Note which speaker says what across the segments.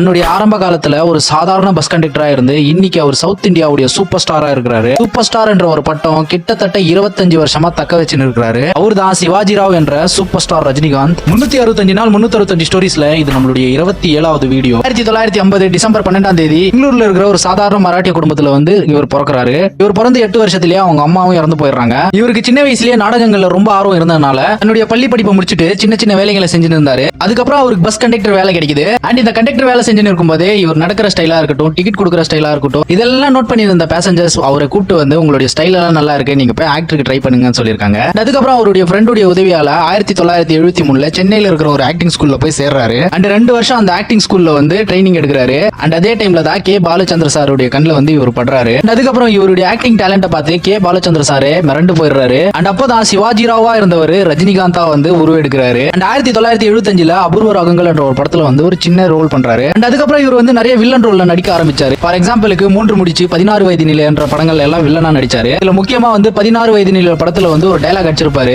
Speaker 1: தன்னுடைய ஆரம்ப காலத்துல ஒரு சாதாரண பஸ் கண்டக்டரா இருந்து இன்னைக்கு அவர் சவுத் இந்தியாவுடைய சூப்பர் ஸ்டாரா இருக்கிறாரு. சூப்பர் ஸ்டார் என்ற ஒரு பட்டம் கிட்டத்தட்ட இருபத்தஞ்சு வருஷமா தக்க வச்சுன்னு இருக்கிறாரு. அவர் தான் சிவாஜி ராவ் என்ற சூப்பர் ஸ்டார் ரஜினிகாந்த். முன்னூத்தி அறுபத்தஞ்சு நாள் முன்னூத்தி அறுபத்தஞ்சு ஸ்டோரிஸ்ல இது நம்மளுடைய இருபத்தி ஏழாவது வீடியோ ஆயிரத்தி தொள்ளாயிரத்தி ஐம்பது டிசம்பர் பன்னெண்டாம் தேதி பெங்களூர்ல இருக்கிற ஒரு சாதாரண மராட்டிய குடும்பத்துல வந்து இவர் பிறக்கிறாரு. இவர் பிறந்து எட்டு வருஷத்திலேயே அவங்க அம்மாவும் இறந்து போயிடுறாங்க. இவருக்கு சின்ன வயசுலயே நாடகங்கள்ல ரொம்ப ஆர்வம் இருந்ததுனால தன்னுடைய பள்ளி படிப்பை முடிச்சுட்டு சின்ன சின்ன வேலைகளை செஞ்சுட்டு இருந்தாரு. அதுக்கப்புறம் அவருக்கு பஸ் கண்டக்டர் வேலை கிடைக்குது. அண்ட் இந்த கண்டக்டர் வேலை செஞ்சுன்னு இருக்கும்போதே இவர் நடக்கிற ஸ்டைலா இருக்கட்டும் டிக்கெட் கொடுக்குற ஸ்டைலா இருக்கட்டும் இதெல்லாம் நோட் பண்ணியிருந்த பேசஞ்சர்ஸ் அவரை கூப்பிட்டு வந்து உங்களுடைய ஸ்டைலெல்லாம் நல்லா இருக்கு நீங்க போய் ஆக்டருக்கு ட்ரை பண்ணுங்கன்னு சொல்லியிருக்காங்க. அதுக்கப்புறம் அவருடைய ஃப்ரெண்டுடைய உதவியால ஆயிரத்தி தொள்ளாயிரத்தி எழுபத்தி மூணுல சென்னையில இருக்கிற ஒரு ஆக்டிங் ஸ்கூல்ல போய் சேர்றாரு. அண்ட் ரெண்டு வருஷம் அந்த ஆக்டிங் ஸ்கூல்ல வந்து ட்ரைனிங் எடுக்கிறாரு. அண்ட் அதே டைம்ல தான் கே பாலச்சந்திர சாருடைய கண்ணில் வந்து இவர் படுறாரு. அதுக்கப்புறம் இவருடைய ஆக்டிங் டேலண்ட்டை பார்த்து கே பாலச்சந்திர சாரே மிரண்டு போயிடுறாரு. அண்ட் அப்போதான் சிவாஜி ராவா இருந்தவர் ரஜினிகாந்தா வந்து உருவெடுக்கிறாரு. அண்ட் ஆயிரத்தி தொள்ளாயிரத்தி எழுபத்தஞ்சுல அபூர்வ ராகங்கள் என்ற ஒரு படத்துல வந்து ஒரு சின்ன ரோல் பண்றாரு. அண்ட் அதுக்கப்புறம் இவர் வந்து நிறைய வில்லன் ரோல்ல நடிக்க ஆரம்பிச்சாரு. ஃபார் எக்ஸாம்பிளுக்கு மூன்று முடிச்சு பதினாறு வயது நிலை என்ற படங்கள் எல்லாம் வில்லனா நடிச்சாரு. இதுல முக்கியமா வந்து பதினாறு வயது நிலை படத்துல வந்து ஒரு டைலாக் அடிச்சிருப்பாரு.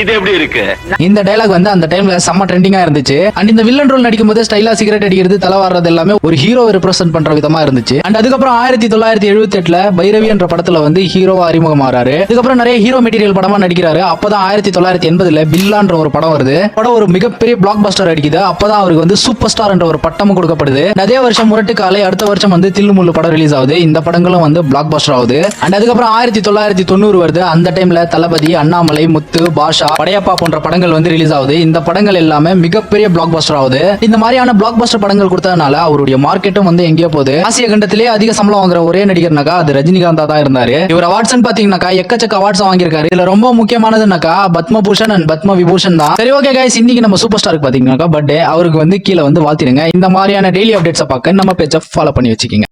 Speaker 2: இது எப்படி இருக்கு?
Speaker 1: இந்த டைலாக் வந்து அந்த டைம்ல செம்ம ட்ரெண்டிங்கா இருந்துச்சு. அண்ட் இந்த வில்லன் ரோல் நடிக்கும் போது ஸ்டைலா சிகரெட் அடிக்கிறது தலை வாடுறது எல்லாமே ஒரு ஹீரோ ரெப்ரசென்ட் பண்ற விதமா இருந்துச்சு. அண்ட் அதுக்கப்புறம் ஆயிரத்தி தொள்ளாயிரத்தி எழுபத்தி எட்டுல பைரவி என்ற படத்துல வந்து ஹீரோவா அறிமுகமாறாரு. அதுக்கப்புறம் நிறைய ஹீரோ மெட்டீரியல் படமா நடிக்கிறாரு. அப்பதான் ஆயிரத்தி தொள்ளாயிரத்தி எண்பதுல பில்லான்ற ஒரு படம் வருது. படம் ஒரு மிகப்பெரிய பிளாக் பஸ்டர் அடிக்குது. அப்பதான் அவருக்கு வந்து சூப்பர் ஸ்டார் என்ற ஒரு பட்டமும் கொடுக்கப்படுது. அதே வருஷம் முரட்டு காலை அடுத்த வருஷம் வந்து தில்லுமுள்ளு படம் ரிலீஸ் ஆகுது. இந்த படங்களும் வந்து பிளாக் பஸ்டர் ஆகுது. அண்ட் அதுக்கப்புறம் ஆயிரத்தி தொள்ளாயிரத்தி தொண்ணூறு வருது. அந்த டைம்ல தளபதி அண்ணாமலை முத்து பாஷா படையப்பா போன்ற படங்கள் வந்து ரிலீஸ் ஆகுது. இந்த படங்கள் எல்லாமே மிகப்பெரிய பிளாக் பஸ்டர் ஆகுது. இந்த மாதிரியான பிளாக் பஸ்டர் படங்கள் கொடுத்ததுனால அவருடைய மார்க்கெட்டும் வந்து எங்கேயோ போகுது. ஆசிய கண்டத்திலே அதிக சம்பளம் வாங்குற ஒரே நடிகர்னாக்கா அது ரஜினிகாந்தா தான் இருந்தாரு. இவர் அவார்ட்ஸ் பாத்தீங்கன்னாக்கா எக்கச்சக்க அவார்ட்ஸ் வாங்கியிருக்காரு. இதுல ரொம்ப முக்கியமானதுனாக்கா பத்மபூஷன் அண்ட் பத்ம விபூஷன் தான். சரி ஓகே கைஸ் இன்னைக்கு நம்ம சூப்பர் ஸ்டாருக்கு பாத்தீங்கன்னாக்கா பர்த்டே அவருக்கு வந்து கீழே வந்து வாழ்த்திடுங்க. இந்த மாதிரியான டெய்லி அப்டேட்ஸை பார்க்க நம்ம பேஜை ஃபாலோ பண்ணி வச்சுக்கோங்க.